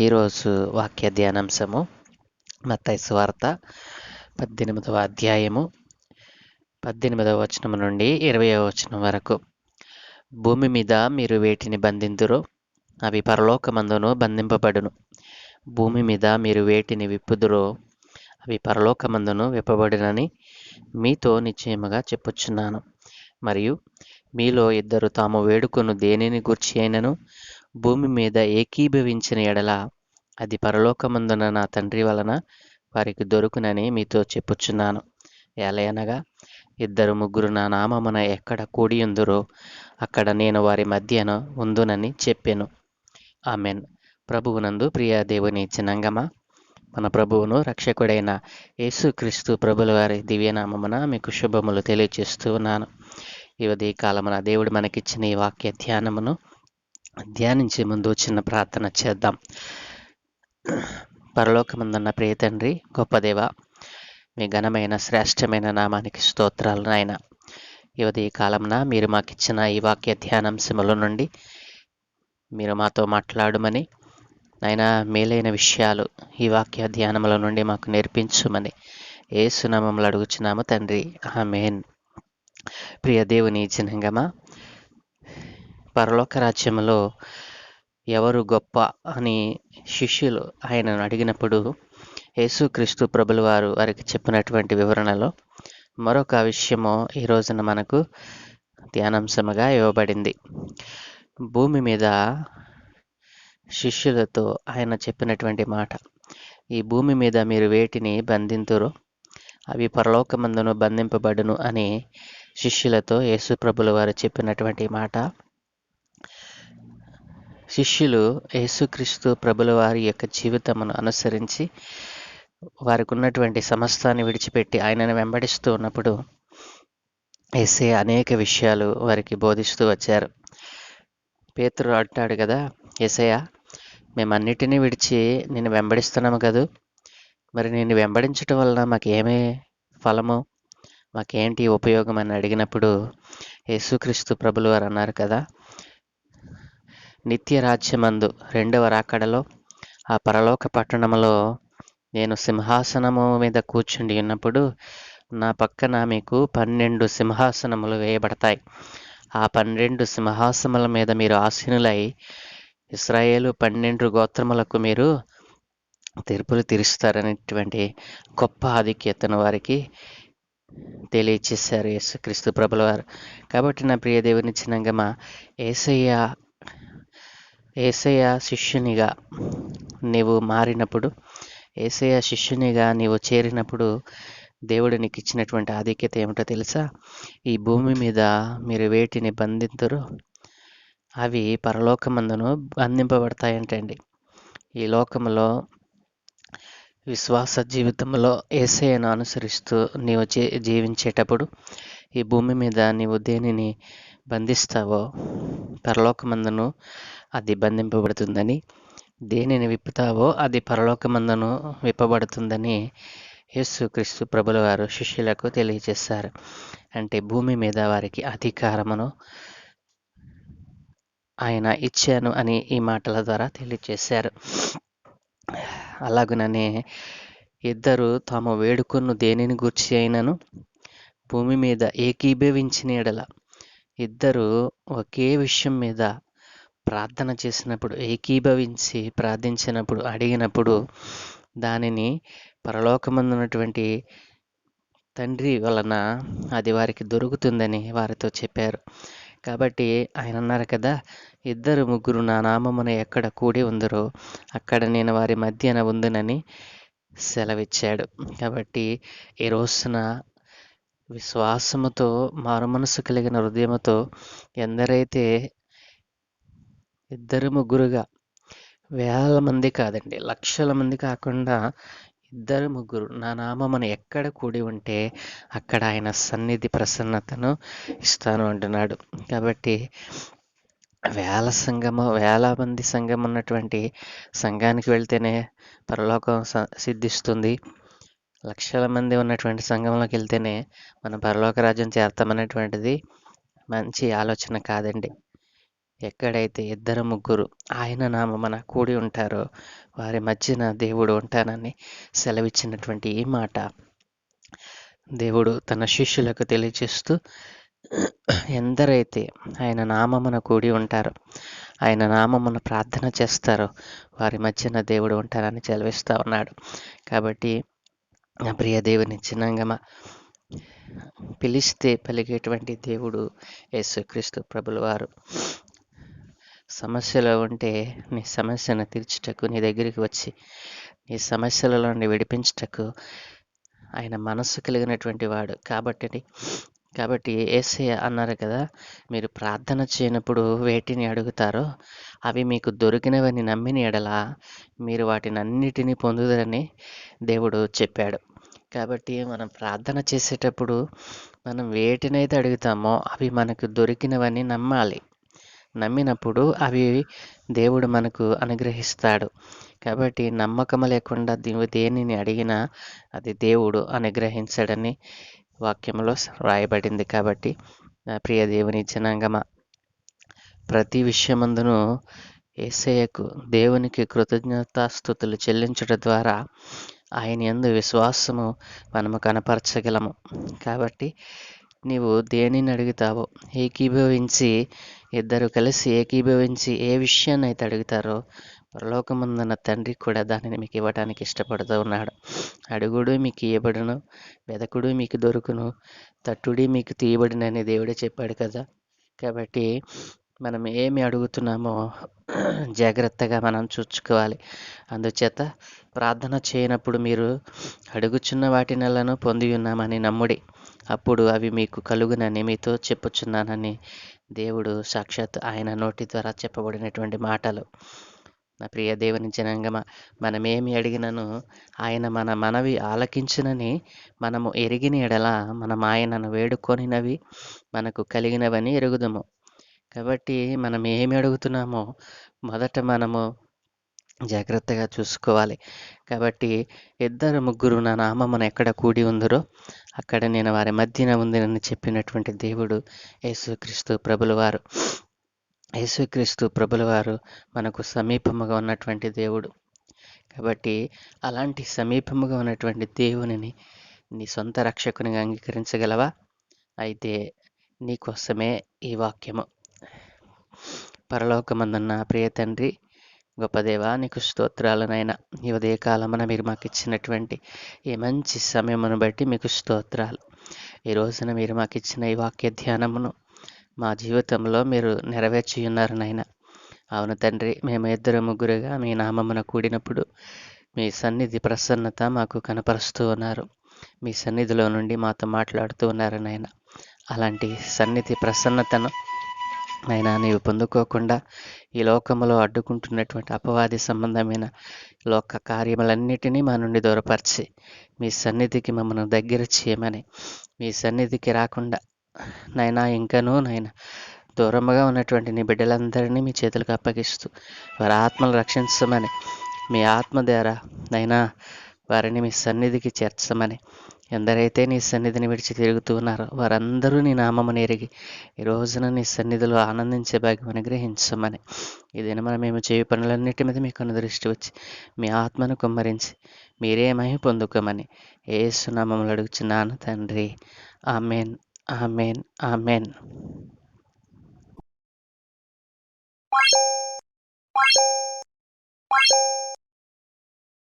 ఈరోజు వాక్య ధ్యానాంశము మత్తయి సువార్త పద్దెనిమిదవ అధ్యాయము పద్దెనిమిదవ వచనం నుండి ఇరవయవ వచనం వరకు. భూమి మీద మీరు వేటిని బంధిందురో అవి పరలోకమందును బంధింపబడును. భూమి మీద మీరు వేటిని విప్పుదురో అవి పరలోకమందును విప్పబడునని మీతో నిశ్చయముగా చెప్పుచున్నాను. మరియు మీలో ఇద్దరు తాము వేడుకొను దేనిని గుర్చి అయినను? భూమి మీద ఏకీభవించిన ఎడల అది పరలోకమందున నా తండ్రి వలన వారికి దొరుకునని మీతో చెప్పుచున్నాను. ఎలయనగా ఇద్దరు ముగ్గురు నా నామమున ఎక్కడ కూడి ఉందరో అక్కడ నేను వారి మధ్యన ఉందునని చెప్పాను. ఆమెన్. ప్రభువునందు ప్రియా దేవుని చిన్నంగమ. మన ప్రభువును రక్షకుడైన యేసుక్రీస్తు ప్రభుల వారి దివ్యనామమున మీకు శుభములు తెలియజేస్తూ ఉన్నాను. ఈ ఉదయకాలమున దేవుడు మనకిచ్చిన ఈ వాక్య ధ్యానమును ధ్యానించే ముందు చిన్న ప్రార్థన చేద్దాం. పరలోకమందున్న ప్రియ తండ్రి గొప్పదేవ మీ ఘనమైన శ్రేష్టమైన నామానికి స్తోత్రాలు నాయన. ఈ కాలంన మీరు మాకిచ్చిన ఈ వాక్య ధ్యానాంశముల నుండి మీరు మాతో మాట్లాడమని నాయన మేలైన విషయాలు ఈ వాక్య ధ్యానముల నుండి మాకు నేర్పించుమని ఏ సునామములు అడుగుచున్నాము తండ్రి. ఆమెన్. ప్రియ దేవుని చిన్నంగమా పరలోక రాజ్యంలో ఎవరు గొప్ప అని శిష్యులు ఆయనను అడిగినప్పుడు యేసుక్రీస్తు ప్రభుల వారు వారికి చెప్పినటువంటి వివరణలో మరొక విషయము ఈ రోజున మనకు ధ్యానాంశముగా ఇవ్వబడింది. భూమి మీద శిష్యులతో ఆయన చెప్పినటువంటి మాట ఈ భూమి మీద మీరు వేటిని బంధింతురు అవి పరలోకమందును బంధింపబడును అని శిష్యులతో యేసు ప్రభుల వారు చెప్పినటువంటి మాట శిష్యులు యేసుక్రీస్తు ప్రభుల వారి యొక్క జీవితమును అనుసరించి వారికి ఉన్నటువంటి సమస్తాన్ని విడిచిపెట్టి ఆయనను వెంబడిస్తూ ఉన్నప్పుడు ఎస్ఏ అనేక విషయాలు వారికి బోధిస్తూ వచ్చారు. పేతురు అంటాడు కదా ఎసయ మేమన్నిటినీ విడిచి నేను వెంబడిస్తున్నాము కదూ. మరి నేను వెంబడించటం వలన మాకు ఏమే ఫలము మాకేంటి ఉపయోగం అని అడిగినప్పుడు యేసుక్రీస్తు ప్రభులు వారు అన్నారు కదా నిత్య రాజ్యమందు రెండవ రాకడలో ఆ పరలోక పట్టణంలో నేను సింహాసనము మీద కూర్చుండి ఉన్నప్పుడు నా పక్కన మీకు పన్నెండు సింహాసనములు వేయబడతాయి. ఆ పన్నెండు సింహాసనముల మీద మీరు ఆసీనులై ఇస్రాయేలు పన్నెండు గోత్రములకు మీరు తీర్పులు తీరుస్తారనేటువంటి గొప్ప ఆధిక్యతను వారికి తెలియచేశారు యేసుక్రీస్తు ప్రభుల వారు కాబట్టి నా ప్రియ దేవుని చిన్నంగమ ఏసయ్య ఏసయ్య శిష్యునిగా నీవు మారినప్పుడు ఏసయ్య శిష్యునిగా నీవు చేరినప్పుడు దేవుడు నీకు ఇచ్చినటువంటి ఆధిక్యత ఏమిటో తెలుసా? ఈ భూమి మీద మీరు వేటిని బంధింతురో అవి పరలోకమందును బంధింపబడతాయంటండి. ఈ లోకంలో విశ్వాస జీవితంలో ఏసయ్యను అనుసరిస్తూ నీవు జీ జీవించేటప్పుడు ఈ భూమి మీద నీవు దేనిని బంధిస్తావో పరలోకమందును అది బంధింపబడుతుందని దేనిని విప్పుతావో అది పరలోకమందును విప్పబడుతుందని యేసుక్రీస్తు ప్రభుల వారు శిష్యులకు తెలియజేశారు. అంటే భూమి మీద వారికి అధికారమును ఆయన ఇచ్చాను అని ఈ మాటల ద్వారా తెలియజేశారు. అలాగుననే ఇద్దరు తాము వేడుకున్న దేనిని గూర్చి అయినను? భూమి మీద ఏకీభవించిన ఎడల ఇద్దరు ఒకే విషయం మీద ప్రార్థన చేసినప్పుడు ఏకీభవించి ప్రార్థించినప్పుడు అడిగినప్పుడు దానిని పరలోకమందున్నటువంటి తండ్రి వలన అది వారికి దొరుకుతుందని వారితో చెప్పారు. కాబట్టి ఆయన అన్నారు కదా ఇద్దరు ముగ్గురు నా నామమున ఎక్కడ కూడి ఉందరో అక్కడ నేను వారి మధ్యన ఉందునని సెలవిచ్చాడు. కాబట్టి ఈ రోజున విశ్వాసముతో మారుమనసు కలిగిన హృదయముతో ఎందరైతే ఇద్దరు ముగ్గురుగా వేల మంది కాదండి లక్షల మంది కాకుండా ఇద్దరు ముగ్గురు నా నామమును ఎక్కడ కూడి ఉంటే అక్కడ ఆయన సన్నిధి ప్రసన్నతను ఇస్తాను అంటున్నాడు. కాబట్టి వేల సంఘము వేల మంది సంఘం ఉన్నటువంటి సంఘానికి వెళ్తేనే పరలోకం సిద్ధిస్తుంది. లక్షల మంది ఉన్నటువంటి సంఘంలోకి వెళ్తేనే మన పరలోక రాజ్యం చేస్తామనేటువంటిది మంచి ఆలోచన కాదండి. ఎక్కడైతే ఇద్దరు ముగ్గురు ఆయన నామ మన కూడి ఉంటారో వారి మధ్యన దేవుడు ఉంటానని సెలవిచ్చినటువంటి ఈ మాట. దేవుడు తన శిష్యులకు తెలియజేస్తూ ఎందరైతే ఆయన నామమున కూడి ఉంటారో ఆయన నామమున ప్రార్థన చేస్తారో వారి మధ్యన దేవుడు ఉంటారని సెలవిస్తూ ఉన్నాడు. కాబట్టి నా ప్రియ దేవుని చిన్నంగమ పిలిస్తే పలికేటువంటి దేవుడు యేసుక్రీస్తు ప్రభుల వారు సమస్యలో ఉంటే నీ సమస్యను తీర్చుటకు నీ దగ్గరికి వచ్చి నీ సమస్యల నుండి విడిపించుటకు ఆయన మనస్సు కలిగినటువంటి వాడు. కాబట్టి కాబట్టి ఏసే అన్నారు కదా మీరు ప్రార్థన చేయనప్పుడు వేటిని అడుగుతారో అవి మీకు దొరికినవని నమ్మిన ఎడల మీరు వాటిని అన్నిటినీ పొందుదరని దేవుడు చెప్పాడు. కాబట్టి మనం ప్రార్థన చేసేటప్పుడు మనం వేటినైతే అడుగుతామో అవి మనకు దొరికినవని నమ్మాలి. నమ్మినప్పుడు అవి దేవుడు మనకు అనుగ్రహిస్తాడు. కాబట్టి నమ్మకం లేకుండా నీవు దేనిని అడిగినా అది దేవుడు అనుగ్రహించడని వాక్యంలో రాయబడింది. కాబట్టి నా ప్రియ దేవుని జనాంగమ ప్రతి విషయమందును ఏసయ్యకు దేవునికి కృతజ్ఞతాస్థుతులు చెల్లించడం ద్వారా ఆయన ఎందు విశ్వాసము మనము కనపరచగలము. కాబట్టి నీవు దేనిని అడుగుతావో ఏకీభవించి ఇద్దరు కలిసి ఏకీభవించి ఏ విషయాన్ని అయితే అడుగుతారో పరలోకముందున్న తండ్రి కూడా దానిని మీకు ఇవ్వడానికి ఇష్టపడుతూ ఉన్నాడు. అడుగుడు మీకు ఇవ్వబడును వెదకుడు మీకు దొరుకును తట్టుడి మీకు తీయబడినని దేవుడే చెప్పాడు కదా. కాబట్టి మనం ఏమి అడుగుతున్నామో జాగ్రత్తగా మనం చూసుకోవాలి. అందుచేత ప్రార్థన చేయనప్పుడు మీరు అడుగుచున్న వాటినలను పొంది ఉన్నామని నమ్ముడి. అప్పుడు అవి మీకు కలుగునని మీతో చెప్పుచున్నానని దేవుడు సాక్షాత్ ఆయన నోటి ద్వారా చెప్పబడినటువంటి మాటలు. నా ప్రియ దేవుని జనాంగమ మనమేమి అడిగినను ఆయన మన మనవి ఆలకించినని మనము ఎరిగిన ఎడల మనం ఆయనను వేడుకొనినవి మనకు కలిగినవని ఎరుగుదము. కాబట్టి మనం ఏమి అడుగుతున్నామో మొదట మనము జాగ్రత్తగా చూసుకోవాలి. కాబట్టి ఇద్దరు ముగ్గురు నా నామమున ఎక్కడ కూడి ఉందరో అక్కడ నేను వారి మధ్యన ఉందినని చెప్పినటువంటి దేవుడు యేసుక్రీస్తు ప్రభులవారు. యేసుక్రీస్తు ప్రభులవారు మనకు సమీపముగా ఉన్నటువంటి దేవుడు. కాబట్టి అలాంటి సమీపముగా ఉన్నటువంటి దేవునిని నీ సొంత రక్షకునిగా అంగీకరించగలవా? అయితే నీకోసమే ఈ వాక్యము. పరలోకమందున్న ప్రియ తండ్రి గొప్పదేవా నీకు స్తోత్రాలనైనా ఈ ఉదయకాలమున మీరు మాకు ఇచ్చినటువంటి ఈ మంచి సమయమును బట్టి మీకు స్తోత్రాలు. ఈ రోజున మీరు మాకు ఇచ్చిన ఈ వాక్య ధ్యానమును మా జీవితంలో మీరు నెరవేర్చి ఉన్నారు నాయన అవును తండ్రి మేము ఇద్దరు ముగ్గురుగా మీ నామమున కూడినప్పుడు మీ సన్నిధి ప్రసన్నత మాకు కనపరుస్తూ ఉన్నారు. మీ సన్నిధిలో నుండి మాతో మాట్లాడుతూ ఉన్నారు నాయన అలాంటి సన్నిధి ప్రసన్నతను అయినా నీవు పొందుకోకుండా ఈ లోకములో అడ్డుకుంటున్నటువంటి అపవాది సంబంధమైన లోక కార్యములన్నిటినీ మా నుండి దూరపరిచి మీ సన్నిధికి మమ్మల్ని దగ్గర చేయమని మీ సన్నిధికి రాకుండా నైనా ఇంకనూ నైనా దూరముగా ఉన్నటువంటి నీ బిడ్డలందరినీ మీ చేతులకు అప్పగిస్తూ వారి ఆత్మలు రక్షించమని మీ ఆత్మ ద్వారా నైనా వారిని మీ సన్నిధికి చేర్చమని ఎందరైతే నీ సన్నిధిని విడిచి తిరుగుతూ ఉన్నారో వారందరూ నీ నామమును ఎరిగి ఈ రోజున నీ సన్నిధిలో ఆనందించే భాగ్యం అనుగ్రహించమని ఈ మనం మేము చేయ పనులన్నిటి మీద మీకు దృష్టి వచ్చి మీ ఆత్మను కుమ్మరించి మీరే మహి పొందుకోమని ఏసునామములు అడుగుచున్నాను తండ్రి amen amen amen Thank you.